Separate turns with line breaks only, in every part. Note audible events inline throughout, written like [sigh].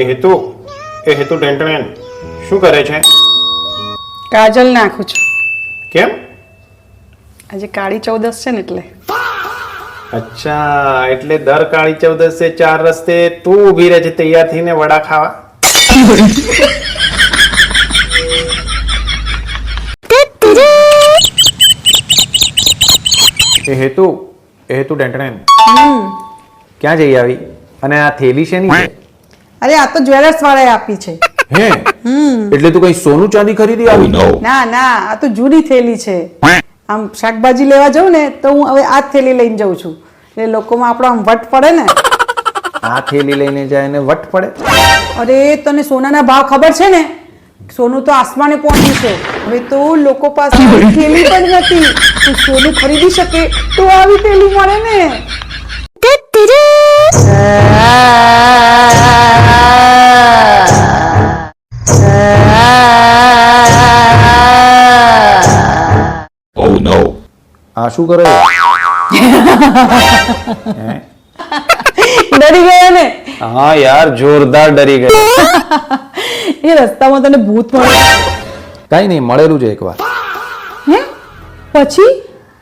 એ હેતુ એ હેતુ ટેન્ટમેન શું કરે છે?
કાજલ નાખું છું.
કેમ?
આજે કાળી ચૌદસ છે ને એટલે.
અચ્છા એટલે દર કાળી ચૌદસે ચાર રસ્તે તું ઊભી રહે છે તૈયાર થઈને વડા ખાવા. એ હેતુ એ હેતુ ટેન્ટમેન ક્યાં જઈ આવી? અને આ થેલી છે? ની
અરે આ તો જ્વેલર્સ વાળાએ આપી છે.
હે? એટલે તું કઈ સોનું ચાંદી ખરીદી આવી?
ના ના આ તો જૂની થેલી છે. આમ શાકભાજી લેવા જઉં ને તો હું હવે આ થેલી લઈને જઉં છું. એટલે લોકોમાં આપણો આમ વટ પડે ને.
આ થેલી લઈને જાય ને વટ પડે?
અરે તને સોનાના ભાવ ખબર છે ને? સોનું તો આસમાને પહોંચ્યું છે. હવે તો લોકો પાસે [laughs] થેલી પણ નથી. તો સોનું ખરીદી શકે તો આવી થેલી મળે ને.
આ શું કરે [laughs]
ડરી ગયા ને?
હા યાર જોરદાર ડરી ગયા. [laughs]
એ રસ્તામાં તને ભૂત મળે.
કઈ નહીં મળેલું છે એકવાર.
હે? પછી?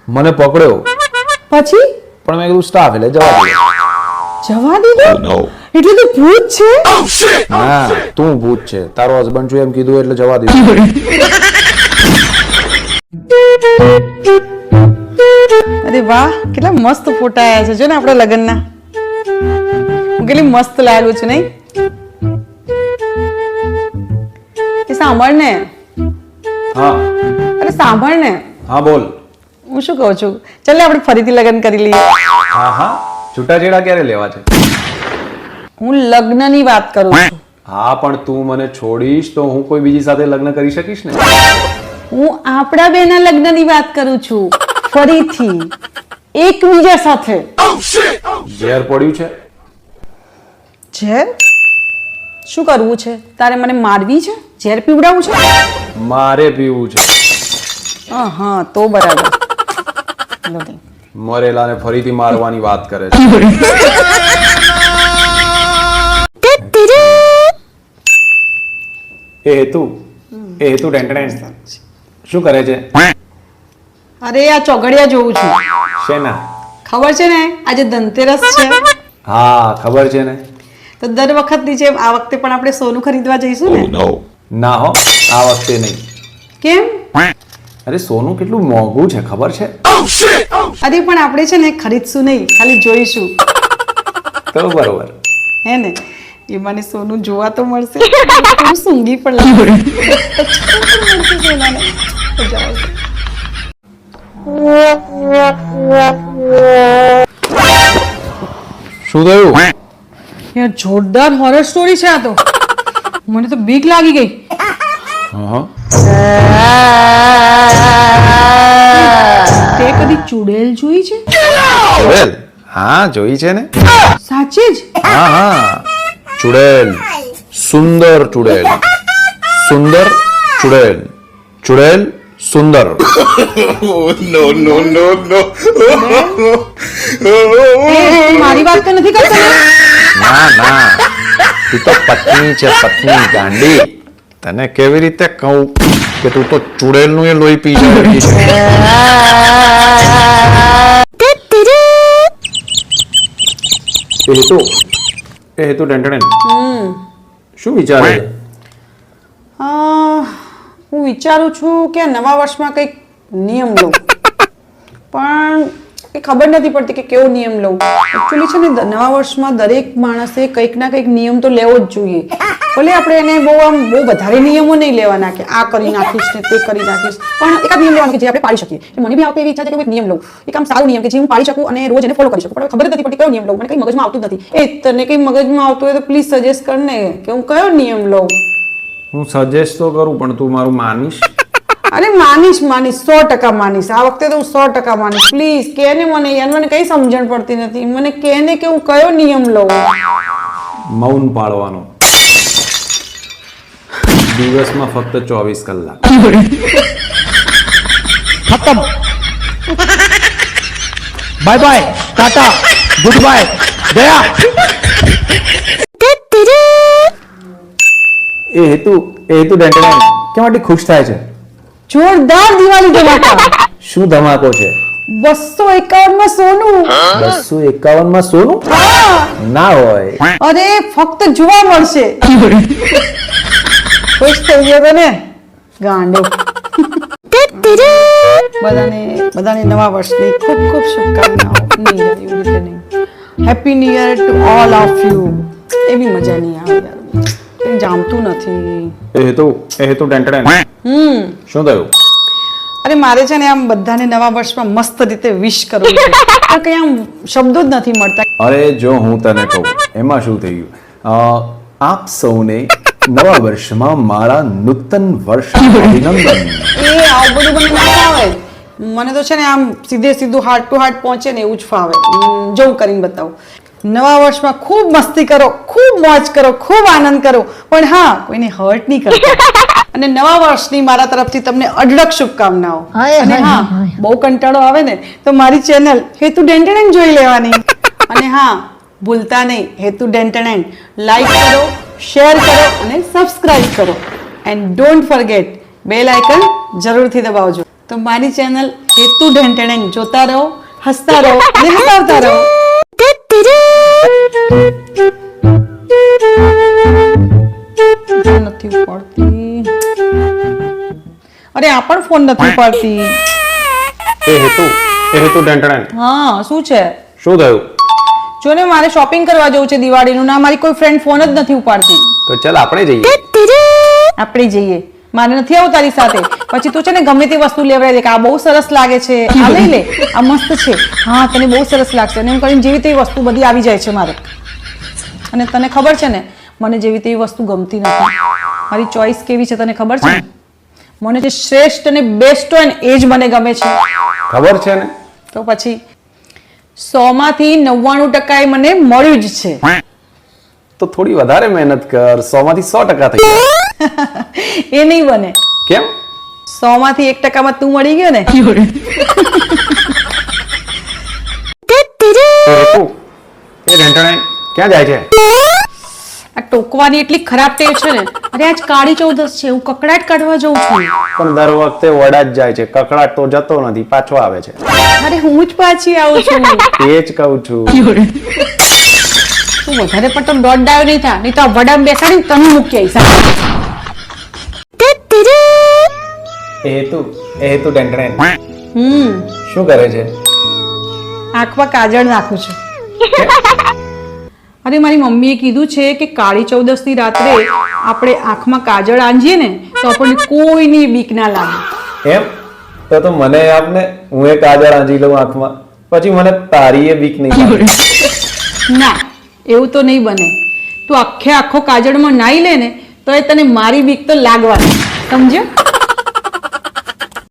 મને પકડ્યો.
પછી?
પણ મેં કીધું સ્ટાફ એટલે જવા દીધો
જવા દીધો? એટલે તો ભૂત છે?
હા તું ભૂત છે. તારો હસબન્ડ છું એમ કીધું એટલે જવા દીધું. [laughs]
અરે વાહ કેટલા મસ્ત ફોટા આવ્યા છે. જો ને આપણા લગ્નના. હું કેટલી મસ્ત લાગુ છું નહીં? એ સાંભળ ને.
હા.
અરે સાંભળ ને.
હા બોલ.
હું શું કહું છું? ચાલ ને આપણે ફરીથી લગ્ન કરી લઈએ.
હા હા. છૂટાછેડા ક્યારે લેવા છે?
હું લગ્નની વાત કરું છું.
હા પણ તું મને છોડીશ તો હું કોઈ બીજી સાથે લગ્ન કરી શકીશ ને?
હું આપણા બેના લગ્નની વાત કરું છું. ફરીથી એકબીજા સાથે.
ઝેર પડ્યું છે?
ઝેર? શું કરવું છે? તારે મને મારવી છે? ઝેર પીવડાવું છે?
મારે પીવું છે.
હા હા તો બરાબર.
મરેલાને ફરીથી મારવાની વાત કરે છે. એ હેતુ એ હેતુ ટેન્ટણે શું કરે છે?
અરે આ ચોઘડિયા જોઉં છું.
શેના?
ખબર છે ને? આજે ધનતેરસ છે.
હા ખબર છે ને?
તો દર વખતની જેમ આ વખતે પણ આપણે સોનું ખરીદવા જઈશું ને?
ના હો આ વખતે નહીં.
કેમ?
અરે સોનું કેટલું મોંઘું છે ખબર છે?
અરે પણ આપણે છે ને ખરીદશું નહીં ખાલી જોઈશું.
તો બરોબર.
હે ને? એ મને સોનું જોવા તો મળશે. સૂંઘી પણ લાગશે
શું થયું
યાર જોરદાર હોરર સ્ટોરી છે આ તો. મને તો બીક લાગી ગઈ. તે કદી ચુડેલ જોઈ છે?
ચુડેલ? હા જોઈ છે ને.
સાચે જ?
હા હા. ચુડેલ. સુંદર ચુડેલ. સુંદર ચુડેલ. ચુડેલ? સુંદર. [coughs]
એ, તું મારી વાત તો નથી કરતો ના?
ના તું તો પત્ની છે પત્ની ગાંડી. તને કેવી રીતે કહું કે તું તો ચૂડેલનું એ લોહી પી જાય. છે એ હેતુ. એ હેતુ ટેન્ટણે શું વિચારે? છે?
હું વિચારું છું કે નવા વર્ષમાં કંઈક નિયમ લઉં. પણ એ ખબર નથી પડતી કે કેવો નિયમ લઉં. એકચ્યુઅલી છે ને નવા વર્ષમાં દરેક માણસે કંઈક ના કંઈક નિયમ તો લેવો જ જોઈએ. ભલે આપણે એને બહુ આમ, બહુ વધારે નિયમો નહીં લેવાના કે આ કરી નાખીશ ને તે કરી નાખીશ. પણ એકાદ નિયમ લેવાનો કે જે આપણે પાડી શકીએ. મને બી આવતી એવી ઈચ્છા છે કે કોઈ નિયમ લઉં. એક આમ સારો નિયમ કે જે હું પાડી શકું અને રોજ એને ફોલો કરી શકું. પણ ખબર નથી પડતી કયો નિયમ લઉં. મને કંઈ મગજમાં આવતું નથી. એ તને કંઈ મગજમાં આવતું હોય તો પ્લીઝ સજેસ્ટ કર ને કે હું કયો નિયમ લઉં?
હું સજેસ્ટ તો કરું પણ તું મારું માનીશ.
અરે માનીશ માનીશ સો ટકા માનીશ. આ વખતે તો હું સો ટકા માનીશ. પ્લીઝ કે ને મને યાર મને કઈ સમજણ પડતી નથી. મને કે ને કે હું કયો નિયમ લઉં?
મૌન પાળવાનો. દિવસમાં ફક્ત ચોવીસ કલાક.
ખતમ. Bye bye tata good bye ગયા
એ હેતુ એ હેતુ ડેન્ટલ કેમ આટલી ખુશ થાય છે?
જોરદાર દિવાળી ધમાકા
શું ધમાકો છે?
બસો એકાવનમાં સોનું.
બસો એકાવનમાં સોનું ના હોય.
અરે ફક્ત જોવા મળશે. ખુશ થઈ ગયો તો ને? ગાંડો. બધાને બધાને નવા વર્ષની ખૂબ ખૂબ શુભકામનાઓ. નહીં. યાર happy new year to all of you એવી મજા નહીં આવે યાર જામતું નથી.
એ તો એ તો ડેન્ટલ
હમ.
શું થયું?
અરે મારે છે ને આમ બધાને નવા વર્ષમાં મસ્ત રીતે વિશ કરવું છે. પણ કઈ આમ શબ્દો જ નથી મળતા.
અરે જો હું તને કહું એમાં શું થઈ ગયું? આપ સૌને નવા વર્ષમાં મારા નૂતન વર્ષ અભિનંદન.
એ આવું બધું મને ના આવે મને તો છે ને આમ સીધે સીધું હાર્ટ ટુ હાર્ટ પહોંચે ને એવું જ ફાવે. હમ, જો કરીને બતાવું. નવા વર્ષમાં ખૂબ મસ્તી કરો ખૂબ મોજ કરો ખૂબ આનંદ કરો. પણ હા કોઈને હર્ટ નહીં કરતા. [laughs] અને નવા વર્ષની મારા તરફથી તમને અઢળક શુભકામનાઓ. અને હા બહુ કંટાળો આવે ને તો મારી ચેનલ હેતુ ડેન્ટેન જોઈ લેવાની. [laughs] અને હા ભૂલતા નહીં હેતુ ડેન્ટેન લાઈક કરો શેર કરો અને સબસ્ક્રાઇબ કરો. And don't forget bell icon જરૂરથી દબાવજો. તો મારી ચેનલ હેતુ ઢેંટણે જોતા રહો હસતા રહો અને હસાવતા રહો. નથી ઉપાડતી. અરે આ પણ ફોન નથી પડતી
એ હેતુ એ હેતુ ડેન્ટલ
હા શું છે?
શું થયું?
જો ને મારે શોપિંગ કરવા જવું છે દિવાળીનું ના મારી કોઈ ફ્રેન્ડ ફોન જ નથી ઉપાડતી.
તો ચાલ આપણે જઈએ.
આપણે જઈએ. મારે નથી આવું તારી સાથે. પછી તું છે ને ગમે તે વસ્તુ લેવડાવી દે કે આ બહુ સરસ લાગે છે. આ લઈ લે. આ મસ્ત છે. હા તને બહુ સરસ લાગશે. અને એમ કરીને જેવી તેવી વસ્તુ બધી આવી જાય છે મારે. અને તને ખબર છે ને મને જેવી તેવી વસ્તુ ગમતી નથી. મારી ચોઈસ કેવી છે તને ખબર છે મને જે શ્રેષ્ઠ અને બેસ્ટ હોય ને એ જ મને ગમે છે.
ખબર છે ને?
તો પછી સો માંથી નવ્વાણું ટકા એ મને મળ્યું જ છે.
તો થોડી વધારે મહેનત કર સો માંથી સો ટકા થઈ [laughs]
એ નહીં બને.
કેમ?
સો માંથી એક ટકામાં તું મળી ગયો ને?
એ ક્યાં જાય છે?
આ ટોકવાની એટલી ખરાબ ટેવ છે ને. અરે આજ કાળી ચૌદસ છે હું કકડાટ કાઢવા જઉં છું.
પણ દર વખતે વડા જ જાય છે. કકડાટ તો જતો નથી પાછો આવે છે.
અરે હું જ પાછી આવું છું.
એ જ કહું છું.
તું વધારે પણ તમે દોઢ ડાયો નહીં થા નહીં તો આ વડામ બેસાડી તને મૂકી આવીશ.
એ હેતુ એ ડેન્ટલ
હમ.
શું કરે છે?
આંખમાં કાજળ નાખું છું. અરે મારી મમ્મીએ કીધું છે કે કાળી ચૌદસની રાત્રે આપણે આંખમાં કાજળ આંજીએ ને તો આપણને કોઈની બીક ના લાગે.
એમ? તો તો મને આપને હું એ કાજળ આંજી લઉં આંખમાં. પછી મને તારી એ બીક નહીં લાગે. [laughs]
ના એવું તો નહીં બને. તું આખે આખો કાજળમાં નાઈ લે ને તો એ તને મારી બીક તો લાગવાની. સમજ્યો?